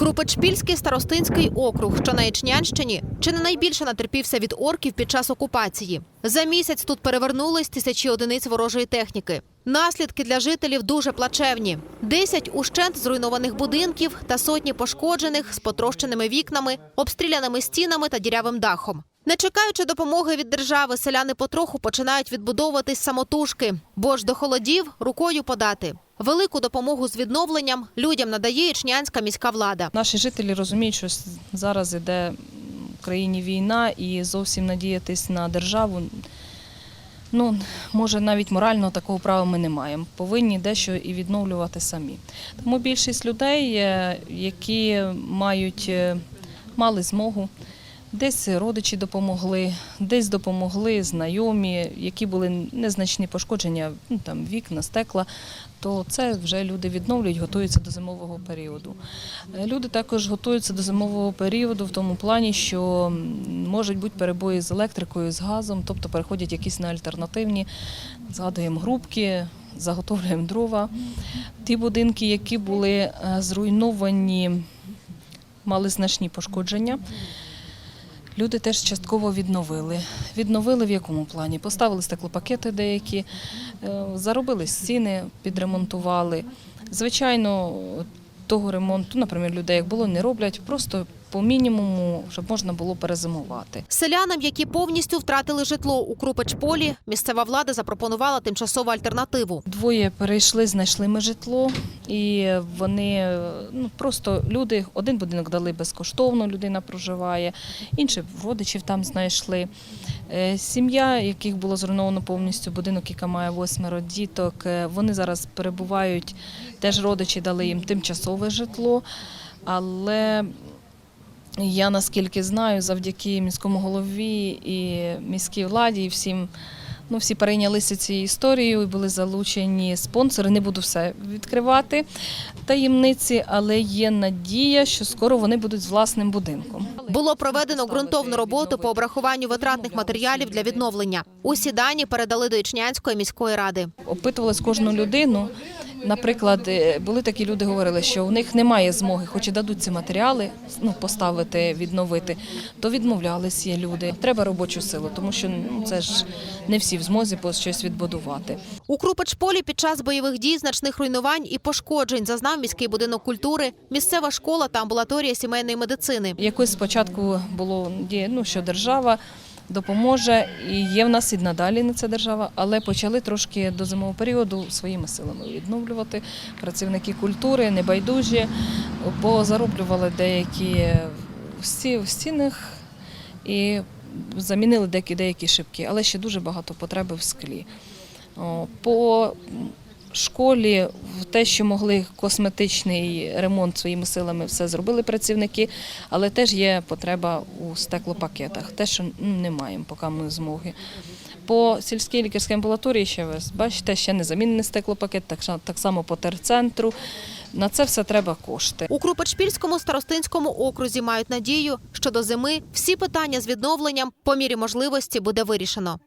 Крупичпільський старостинський округ, що на Ічнянщині, чи не найбільше натерпівся від орків під час окупації. За місяць тут перевернулись тисячі одиниць ворожої техніки. Наслідки для жителів дуже плачевні: десять ущент зруйнованих будинків та сотні пошкоджених з потрощеними вікнами, обстріляними стінами та дірявим дахом. Не чекаючи допомоги від держави, селяни потроху починають відбудовуватись самотужки, бо ж до холодів рукою подати. Велику допомогу з відновленням людям надає ічнянська міська влада. Наші жителі розуміють, що зараз іде в країні війна і зовсім надіятись на державу. Ну, може, навіть морального такого права ми не маємо. Повинні дещо і відновлювати самі. Тому більшість людей, е, які мають, е, мали змогу, десь родичі допомогли, десь допомогли знайомі, які були незначні пошкодження, ну, там, вікна, стекла, то це вже люди відновлюють, готуються до зимового періоду. Е, Люди також готуються до зимового періоду в тому плані, що можуть бути перебої з електрикою, з газом, тобто переходять якісь на альтернативні, згадуємо грубки, заготовлюємо дрова. Ті будинки, які були е, зруйновані, мали значні пошкодження. Люди теж частково відновили. Відновили в якому плані? Поставили стеклопакети деякі, е, заробили стіни, підремонтували. Звичайно, того ремонту, наприклад, людей як було, не роблять, просто по мінімуму, щоб можна було перезимувати. Селянам, які повністю втратили житло у Крупичполі, місцева влада запропонувала тимчасову альтернативу. Двоє перейшли, знайшли ми житло, і вони ну просто люди, один будинок дали безкоштовно, людина проживає, інші родичів там знайшли. Е, Сім'я, яких було зруйновано повністю будинок, яка має восьмеро діток, е, вони зараз перебувають, теж родичі дали їм тимчасове житло, але я наскільки знаю, завдяки міському голові і міській владі, і всім. Ну, всі перейнялися цією історією і були залучені спонсори. Не буду все відкривати таємниці, але є надія, що скоро вони будуть з власним будинком. Було проведено ґрунтовну роботу по обрахуванню витратних матеріалів для відновлення. Усі дані передали до Ічнянської міської ради. Опитували кожну людину. Наприклад, е, були такі люди, говорили, що у них немає змоги, хоч і дадуть ці матеріали, ну поставити, відновити, то відмовлялися люди. Треба робочу силу, тому що ну, це ж не всі в змозі по- щось відбудувати. У Крупичполі під час бойових дій значних руйнувань і пошкоджень зазнав міський будинок культури, місцева школа та амбулаторія сімейної медицини. Якось спочатку було ді- ну, що держава допоможе, і є в нас і надалі на це держава, але почали трошки до зимового періоду своїми силами відновлювати. Працівники культури, небайдужі, позароблювали деякі в сті- в стінах і замінили деякі, деякі шибки, але ще дуже багато потреби в склі. По школі те, що могли косметичний ремонт своїми силами, все зробили працівники, але теж є потреба у стеклопакетах. Те, що ну, не маємо поки ми змоги. По сільській лікарській амбулаторії ще ви бачите, ще не замінений стеклопакет, так, так само по терцентру. На це все треба кошти. У Крупичпільському старостинському окрузі мають надію, що до зими всі питання з відновленням по мірі можливості буде вирішено.